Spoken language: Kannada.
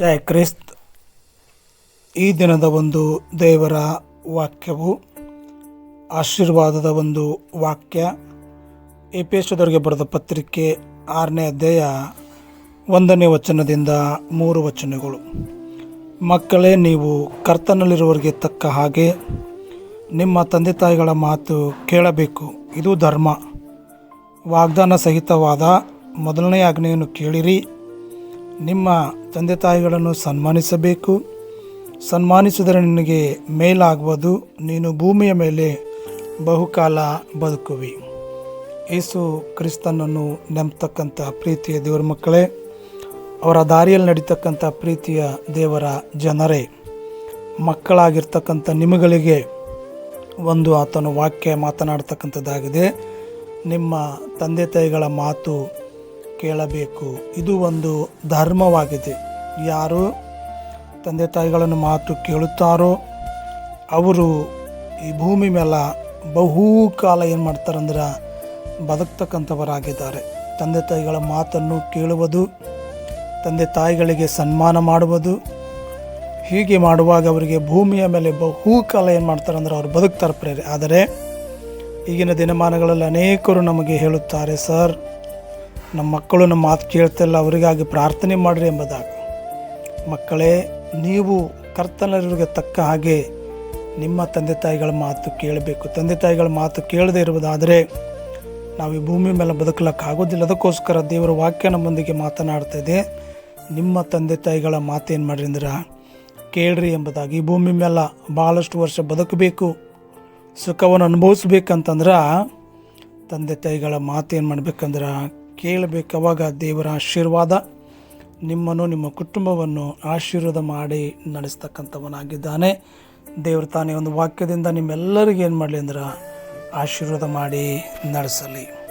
ಜಯ ಕ್ರಿಸ್ತ್. ಈ ದಿನದ ಒಂದು ದೇವರ ವಾಕ್ಯವು ಆಶೀರ್ವಾದದ ಒಂದು ವಾಕ್ಯ. ಎಪೇಶದವರಿಗೆ ಬರೆದ ಪತ್ರಿಕೆ ಆರನೇ ಅಧ್ಯಾಯ ಒಂದನೇ ವಚನದಿಂದ ಮೂರು ವಚನಗಳು. ಮಕ್ಕಳೇ, ನೀವು ಕರ್ತನಲ್ಲಿರುವವರಿಗೆ ತಕ್ಕ ಹಾಗೆ ನಿಮ್ಮ ತಂದೆ ತಾಯಿಗಳ ಮಾತು ಕೇಳಬೇಕು. ಇದು ಧರ್ಮ. ವಾಗ್ದಾನ ಸಹಿತವಾದ ಮೊದಲನೇ ಆಜ್ಞೆಯನ್ನು ಕೇಳಿರಿ. ನಿಮ್ಮ ತಂದೆ ತಾಯಿಗಳನ್ನು ಸನ್ಮಾನಿಸಬೇಕು. ಸನ್ಮಾನಿಸಿದರೆ ನಿನಗೆ ಮೇಲಾಗುವುದು. ನೀನು ಭೂಮಿಯ ಮೇಲೆ ಬಹುಕಾಲ ಬದುಕುವಿ. ಯೇಸು ಕ್ರಿಸ್ತನನ್ನು ನಂಬತಕ್ಕಂಥ ಪ್ರೀತಿಯ ದೇವರ ಮಕ್ಕಳೇ, ಅವರ ದಾರಿಯಲ್ಲಿ ನಡೀತಕ್ಕಂಥ ಪ್ರೀತಿಯ ದೇವರ ಜನರೇ, ಮಕ್ಕಳಾಗಿರ್ತಕ್ಕಂಥ ನಿಮಗಳಿಗೆ ಒಂದು ಆತನ ವಾಕ್ಯ ಮಾತನಾಡ್ತಕ್ಕಂಥದ್ದಾಗಿದೆ. ನಿಮ್ಮ ತಂದೆ ತಾಯಿಗಳ ಮಾತು ಕೇಳಬೇಕು. ಇದು ಒಂದು ಧರ್ಮವಾಗಿದೆ. ಯಾರು ತಂದೆ ತಾಯಿಗಳನ್ನು ಮಾತು ಕೇಳುತ್ತಾರೋ ಅವರು ಈ ಭೂಮಿ ಮೇಲೆ ಬಹುಕಾಲ ಏನು ಮಾಡ್ತಾರಂದ್ರೆ ಬದುಕ್ತಕ್ಕಂಥವರಾಗಿದ್ದಾರೆ. ತಂದೆ ತಾಯಿಗಳ ಮಾತನ್ನು ಕೇಳುವುದು, ತಂದೆ ತಾಯಿಗಳಿಗೆ ಸನ್ಮಾನ ಮಾಡುವುದು, ಹೀಗೆ ಮಾಡುವಾಗ ಅವರಿಗೆ ಭೂಮಿಯ ಮೇಲೆ ಬಹುಕಾಲ ಏನು ಮಾಡ್ತಾರೆ ಅಂದ್ರೆ ಅವ್ರು ಬದುಕ್ತಾರೆ ಪ್ರೇರೆ ಆದರೆ ಈಗಿನ ದಿನಮಾನಗಳಲ್ಲಿ ಅನೇಕರು ನಮಗೆ ಹೇಳುತ್ತಾರೆ, ಸರ್ ನಮ್ಮ ಮಕ್ಕಳು ನಮ್ಮ ಮಾತು ಕೇಳ್ತಿಲ್ಲ, ಅವರಿಗಾಗಿ ಪ್ರಾರ್ಥನೆ ಮಾಡಿರಿ ಎಂಬುದಾಗಿ. ಮಕ್ಕಳೇ, ನೀವು ಕರ್ತನರಿಗೆ ತಕ್ಕ ಹಾಗೆ ನಿಮ್ಮ ತಂದೆ ತಾಯಿಗಳ ಮಾತು ಕೇಳಬೇಕು. ತಂದೆ ತಾಯಿಗಳ ಮಾತು ಕೇಳದೇ ಇರುವುದಾದರೆ ನಾವು ಈ ಭೂಮಿ ಮೇಲೆ ಬದುಕಲಿಕ್ಕಾಗೋದಿಲ್ಲ ಅದಕ್ಕೋಸ್ಕರ ದೇವರ ವಾಕ್ಯ ನಮ್ಮೊಂದಿಗೆ ಮಾತನಾಡ್ತಾ ಇದೆ. ನಿಮ್ಮ ತಂದೆ ತಾಯಿಗಳ ಮಾತೇನು ಮಾಡ್ರಿ ಅಂದ್ರೆ, ಕೇಳ್ರಿ ಎಂಬುದಾಗಿ. ಈ ಭೂಮಿ ಮೇಲೆ ಭಾಳಷ್ಟು ವರ್ಷ ಬದುಕಬೇಕು, ಸುಖವನ್ನು ಅನುಭವಿಸ್ಬೇಕಂತಂದ್ರೆ ತಂದೆ ತಾಯಿಗಳ ಮಾತೇನು ಮಾಡ್ಬೇಕಂದ್ರೆ ಕೇಳಬೇಕು. ಅವಾಗ ದೇವರ ಆಶೀರ್ವಾದ ನಿಮ್ಮನ್ನು, ನಿಮ್ಮ ಕುಟುಂಬವನ್ನು ಆಶೀರ್ವಾದ ಮಾಡಿ ನಡೆಸ್ತಕ್ಕಂಥವನಾಗಿದ್ದಾನೆ. ದೇವರು ತಾನೇ ಒಂದು ವಾಕ್ಯದಿಂದ ನಿಮ್ಮೆಲ್ಲರಿಗೂ ಏನು ಮಾಡಲಿ ಅಂದ್ರೆ ಆಶೀರ್ವಾದ ಮಾಡಿ ನಡೆಸಲಿ.